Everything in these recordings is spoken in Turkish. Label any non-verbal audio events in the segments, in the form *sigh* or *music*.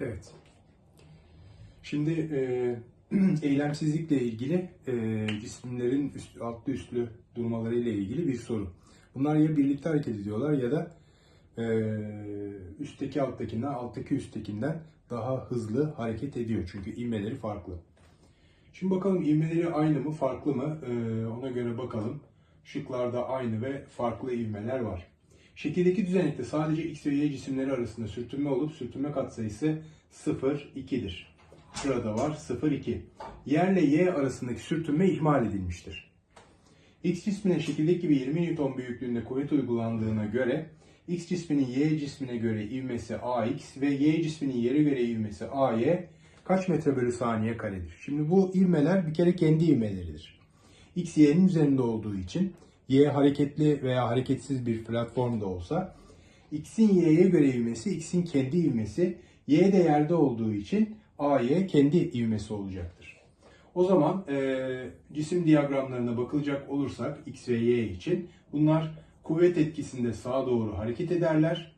Evet. Şimdi e, *clears throat* eylemsizlikle ilgili e, cisimlerin üst, altlı üstlü durmaları ile ilgili bir soru. Bunlar ya birlikte hareket ediyorlar ya da e, üstteki alttakinden, alttaki üsttekinden daha hızlı hareket ediyor. Çünkü ivmeleri farklı. Şimdi bakalım ivmeleri aynı mı, farklı mı? E, ona göre bakalım. Şıklarda aynı ve farklı ivmeler var. Şekildeki düzenekte sadece x ve y cisimleri arasında sürtünme olup sürtünme katsayısı 0, 2'dir. Şurada var 0, 2. Yerle y arasındaki sürtünme ihmal edilmiştir. X cismine şekildeki gibi 20 Newton büyüklüğünde kuvvet uygulandığına göre X cisminin Y cismine göre ivmesi AX ve Y cisminin yere göre ivmesi AY kaç metre bölü saniye karedir? Şimdi bu ivmeler bir kere kendi ivmeleridir. X Y'nin üzerinde olduğu için Y hareketli veya hareketsiz bir platformda olsa X'in Y'ye göre ivmesi X'in kendi ivmesi Y de yerde olduğu için AY kendi ivmesi olacaktır. O zaman e, cisim diyagramlarına bakılacak olursak X ve Y için bunlar kuvvet etkisinde sağa doğru hareket ederler.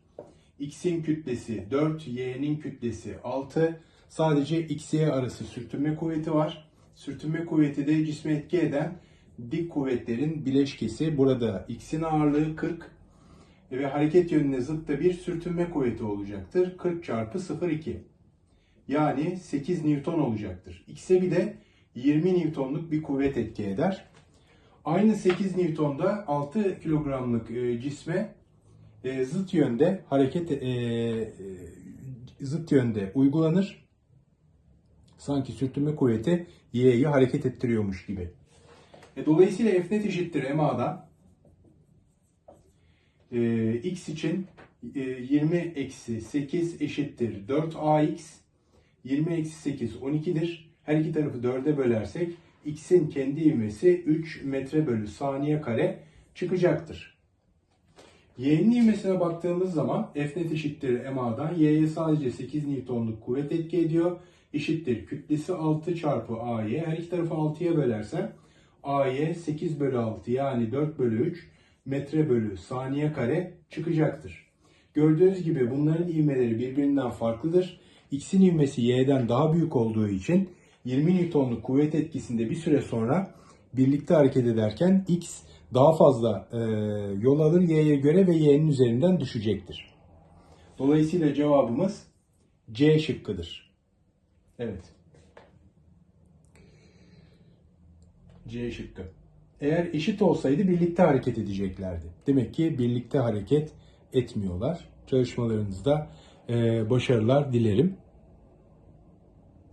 X'in kütlesi 4, Y'nin kütlesi 6. Sadece X, Y arası sürtünme kuvveti var. Sürtünme kuvveti de cisme etki eden dik kuvvetlerin bileşkesi. Burada X'in ağırlığı 40 ve hareket yönüne zıt da bir sürtünme kuvveti olacaktır. 40 çarpı 0,2. Yani 8 Newton olacaktır. X'e bir de 20 Newton'luk bir kuvvet etki eder. Aynı 8 Newton'da 6 kilogramlık e, cisme e, zıt yönde hareket e, zıt yönde uygulanır. Sanki sürtünme kuvveti Y'yi hareket ettiriyormuş gibi. E, dolayısıyla F net eşittir MA'dan e, X için e, 20 eksi 8 eşittir 4AX 20 eksi 8 12'dir. Her iki tarafı 4'e bölersek x'in kendi ivmesi 3 metre bölü saniye kare çıkacaktır. Y'nin ivmesine baktığımız zaman F net eşittir MA'dan Y'ye sadece 8 Newton'luk kuvvet etki ediyor. Eşittir kütlesi 6 çarpı AY. Her iki tarafı 6'ya bölersem AY 8 bölü 6 yani 4 bölü 3 metre bölü saniye kare çıkacaktır. Gördüğünüz gibi bunların ivmeleri birbirinden farklıdır. X'in ivmesi Y'den daha büyük olduğu için 20 Newton'luk kuvvet etkisinde bir süre sonra birlikte hareket ederken X daha fazla e, yol alır Y'ye göre ve Y'nin üzerinden düşecektir. Dolayısıyla cevabımız C şıkkıdır. Evet. C şıkkı. Eğer eşit olsaydı birlikte hareket edeceklerdi. Demek ki birlikte hareket etmiyorlar. Çalışmalarınızda başarılar dilerim.